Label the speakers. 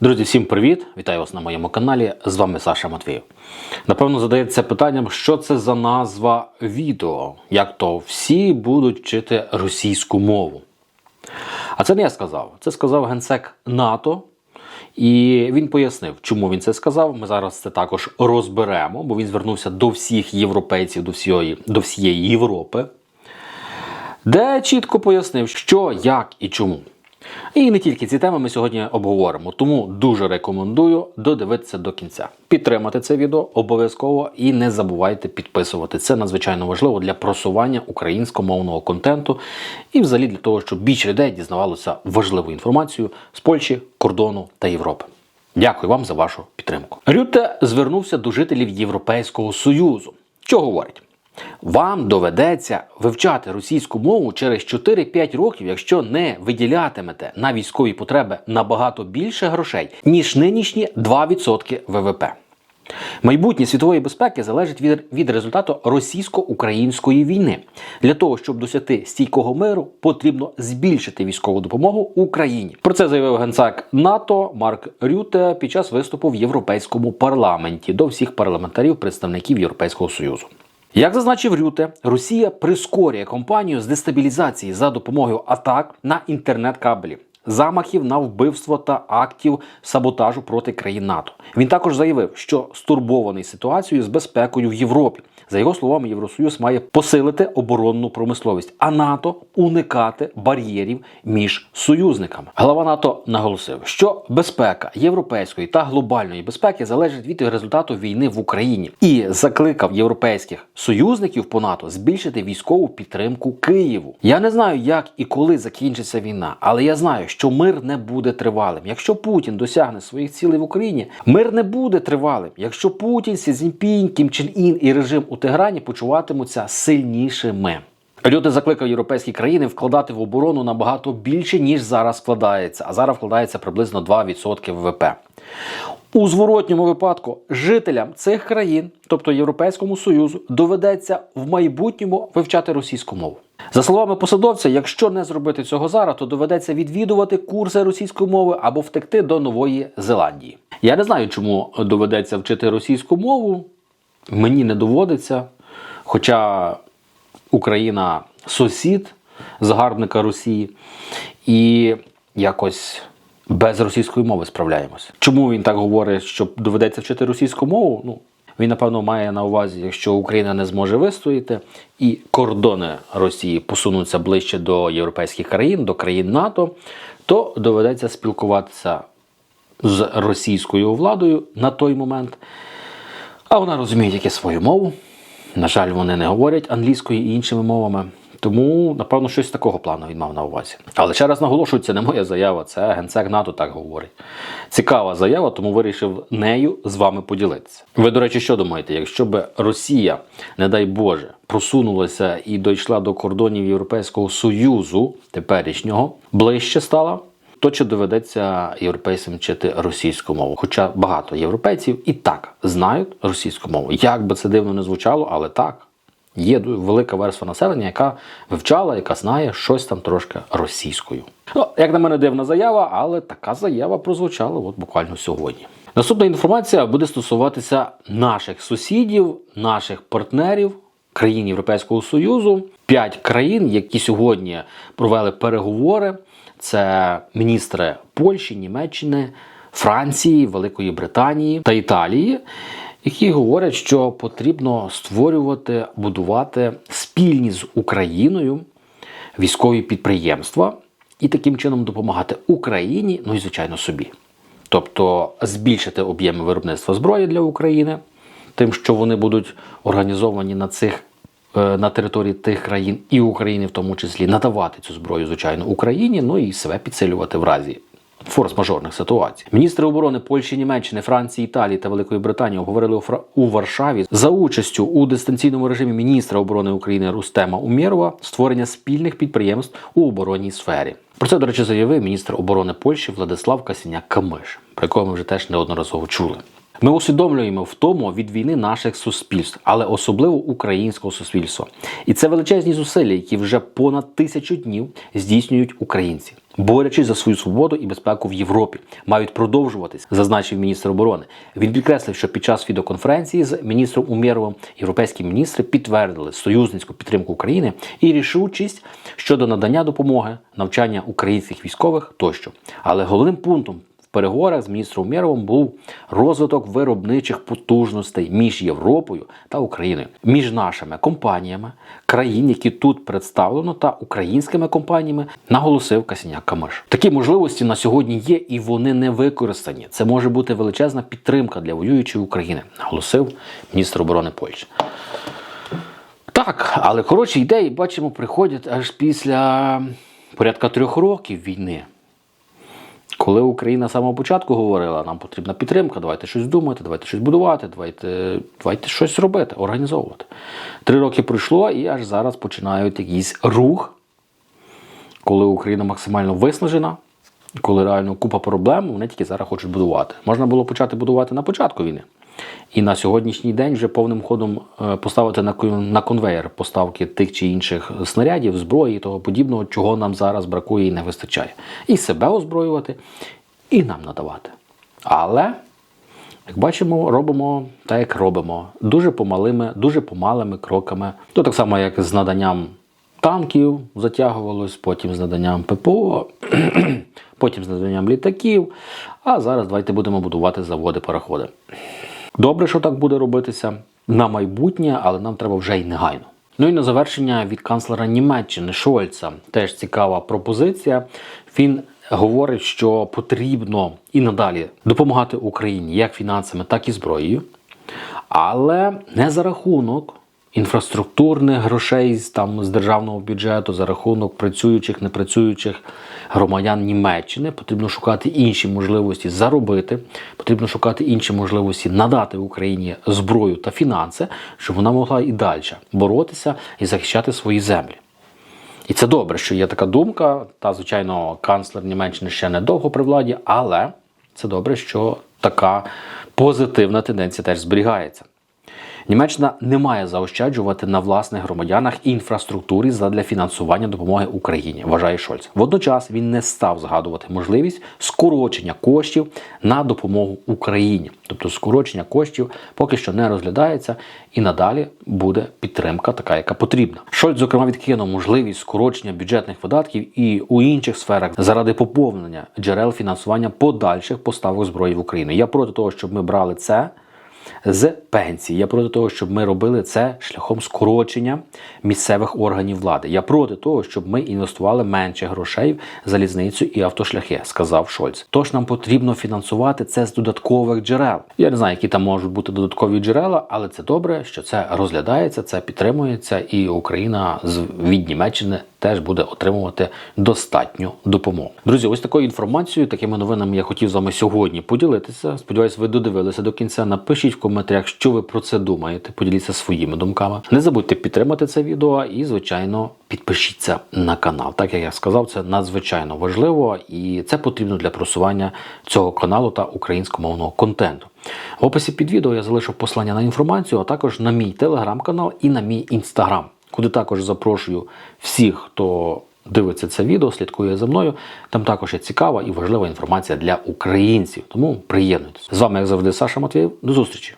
Speaker 1: Друзі, всім привіт! Вітаю вас на моєму каналі. З вами Саша Матвіїв. Напевно, задається питанням, що це за назва відео, як то всі будуть вчити російську мову. А це не я сказав, це сказав генсек НАТО. І він пояснив, чому він це сказав. Ми зараз це також розберемо, бо він звернувся до всіх європейців, до всієї, до всієї Європи, де чітко пояснив, що, як і чому. І не тільки ці теми ми сьогодні обговоримо, тому дуже рекомендую додивитися до кінця. Підтримати це відео обов'язково і не забувайте підписувати. Це надзвичайно важливо для просування українськомовного контенту і взагалі для того, щоб більше людей дізнавалося важливу інформацію з Польщі, кордону та Європи. Дякую вам за вашу підтримку. Рюте звернувся до жителів Європейського Союзу. Що говорить? Вам доведеться вивчати російську мову через 4-5 років, якщо не виділятимете на військові потреби набагато більше грошей, ніж нинішні 2% ВВП. Майбутнє світової безпеки залежить від, від результату російсько-української війни. Для того, щоб досягти стійкого миру, потрібно збільшити військову допомогу Україні. Про це заявив генсак НАТО Марк Рюте під час виступу в Європейському парламенті до всіх парламентарів, представників Європейського Союзу. Як зазначив Рюте, Росія прискорює кампанію з дестабілізації за допомогою атак на інтернет-кабелі, замахів на вбивство та актів саботажу проти країн НАТО. Він також заявив, що стурбований ситуацією з безпекою в Європі. За його словами, Євросоюз має посилити оборонну промисловість, а НАТО уникати бар'єрів між союзниками. Глава НАТО наголосив, що безпека європейської та глобальної безпеки залежить від результату війни в Україні і закликав європейських союзників по НАТО збільшити військову підтримку Києву. Я не знаю, як і коли закінчиться війна, але я знаю, що мир не буде тривалим. Якщо Путін досягне своїх цілей в Україні, мир не буде тривалим. Якщо Путін, Сі Цзіньпінь, Кім Чен Ін і режим у Теграні почуватимуться сильнішими. Люди закликав європейські країни вкладати в оборону набагато більше, ніж зараз вкладається. А зараз вкладається приблизно 2% ВВП. У зворотньому випадку жителям цих країн, тобто Європейському Союзу, доведеться в майбутньому вивчати російську мову. За словами посадовця, якщо не зробити цього зараз, то доведеться відвідувати курси російської мови або втекти до Нової Зеландії. Я не знаю, чому доведеться вчити російську мову. Мені не доводиться. Хоча Україна сусід загарбника Росії, і якось без російської мови справляємося. Чому він так говорить, що доведеться вчити російську мову? Ну, він, напевно, має на увазі, якщо Україна не зможе вистояти, і кордони Росії посунуться ближче до європейських країн, до країн НАТО, то доведеться спілкуватися з російською владою на той момент. А вона розуміє тільки свою мову. На жаль, вони не говорять англійською і іншими мовами. Тому, напевно, щось такого плану він мав на увазі. Але ще раз наголошую, це не моя заява, це генсек НАТО так говорить. Цікава заява, тому вирішив нею з вами поділитися. Ви, до речі, що думаєте? Якщо б Росія, не дай Боже, просунулася і дійшла до кордонів Європейського Союзу теперішнього, ближче стала, то чи доведеться європейцям вчити російську мову? Хоча багато європейців і так знають російську мову. Як би це дивно не звучало, але так. Є велика верства населення, яка вивчала, яка знає щось там трошки російською. Ну, як на мене, дивна заява, але така заява прозвучала от буквально сьогодні. Наступна інформація буде стосуватися наших сусідів, наших партнерів, країн Європейського Союзу. П'ять країн, які сьогодні провели переговори. Це міністри Польщі, Німеччини, Франції, Великої Британії та Італії, які говорять, що потрібно створювати, будувати спільні з Україною військові підприємства і таким чином допомагати Україні, ну і звичайно собі. Тобто збільшити об'єми виробництва зброї для України, тим, що вони будуть організовані на цих е, на території тих країн і України, в тому числі, надавати цю зброю, звичайно, Україні, ну і себе підсилювати в разі форс-мажорних ситуацій. Міністри оборони Польщі, Німеччини, Франції, Італії та Великої Британії обговорили у, Варшаві за участю у дистанційному режимі міністра оборони України Рустема Умєрова створення спільних підприємств у оборонній сфері. Про це, до речі, заявив міністр оборони Польщі Владислав Касіняк Камиш, про якого ми вже теж неодноразово чули. Ми усвідомлюємо в тому від війни наших суспільств, але особливо українського суспільства. І це величезні зусилля, які вже понад тисячу днів здійснюють українці, борючись за свою свободу і безпеку в Європі, мають продовжуватись, зазначив міністр оборони. Він підкреслив, що під час відеоконференції з міністром Умєровим європейські міністри підтвердили союзницьку підтримку України і рішучість щодо надання допомоги, навчання українських військових тощо. Але головним пунктом переговорах з міністром Умєровим був розвиток виробничих потужностей між Європою та Україною, між нашими компаніями, країн, які тут представлено, та українськими компаніями, наголосив Касіняк Камиш. Такі можливості на сьогодні є, і вони не використані. Це може бути величезна підтримка для воюючої України, наголосив міністр оборони Польщі. Так, але хороші ідеї, бачимо, приходять аж після порядка трьох років війни. Коли Україна самого початку говорила, нам потрібна підтримка, давайте щось думати, давайте щось будувати, давайте, давайте щось робити, організовувати. Три роки пройшло, і аж зараз починають якийсь рух, коли Україна максимально виснажена, коли реально купа проблем, вони тільки зараз хочуть будувати. Можна було почати будувати на початку війни. І на сьогоднішній день вже повним ходом е, поставити на конвейер поставки тих чи інших снарядів, зброї і того подібного, чого нам зараз бракує і не вистачає. І себе озброювати, і нам надавати. Але, як бачимо, робимо так, як робимо. Дуже помалими, дуже помалими кроками. То так само, як з наданням танків затягувалось, потім з наданням ППО, потім з наданням літаків. А зараз давайте будемо будувати заводи, пароходи. Добре, що так буде робитися на майбутнє, але нам треба вже й негайно. Ну і на завершення від канцлера Німеччини Шольца теж цікава пропозиція. Він говорить, що потрібно і надалі допомагати Україні як фінансами, так і зброєю, але не за рахунок інфраструктурних грошей там з державного бюджету, за рахунок працюючих, непрацюючих громадян Німеччини. Потрібно шукати інші можливості заробити, потрібно шукати інші можливості надати Україні зброю та фінанси, щоб вона могла і далі боротися і захищати свої землі. І це добре, що є така думка. Та, звичайно, канцлер Німеччини ще недовго при владі, але це добре, що така позитивна тенденція теж зберігається. Німеччина не має заощаджувати на власних громадянах і інфраструктурі задля фінансування допомоги Україні, вважає Шольц. Водночас він не став згадувати можливість скорочення коштів на допомогу Україні, тобто скорочення коштів поки що не розглядається, і надалі буде підтримка, така яка потрібна. Шольц, зокрема, відкинув можливість скорочення бюджетних видатків і у інших сферах заради поповнення джерел фінансування подальших поставок зброї в Україну. Я проти того, щоб ми брали це з пенсії. Я проти того, щоб ми робили це шляхом скорочення місцевих органів влади. Я проти того, щоб ми інвестували менше грошей в залізницю і автошляхи, сказав Шольц. Тож нам потрібно фінансувати це з додаткових джерел. Я не знаю, які там можуть бути додаткові джерела, але це добре, що це розглядається, це підтримується, і Україна від Німеччини теж буде отримувати достатню допомогу. Друзі, ось такою інформацією, такими новинами я хотів з вами сьогодні поділитися. Сподіваюсь, ви додивилися до кінця. Напишіть в коментарях, що ви про це думаєте. Поділіться своїми думками. Не забудьте підтримати це відео і, звичайно, підпишіться на канал. Так як я сказав, це надзвичайно важливо і це потрібно для просування цього каналу та українськомовного контенту. В описі під відео я залишив послання на інформацію, а також на мій телеграм-канал і на мій інстаграм, куди також запрошую всіх, хто дивиться це відео, слідкує за мною. Там також є цікава і важлива інформація для українців. Тому приєднуйтесь. З вами, як завжди, Саша Матвієв. До зустрічі!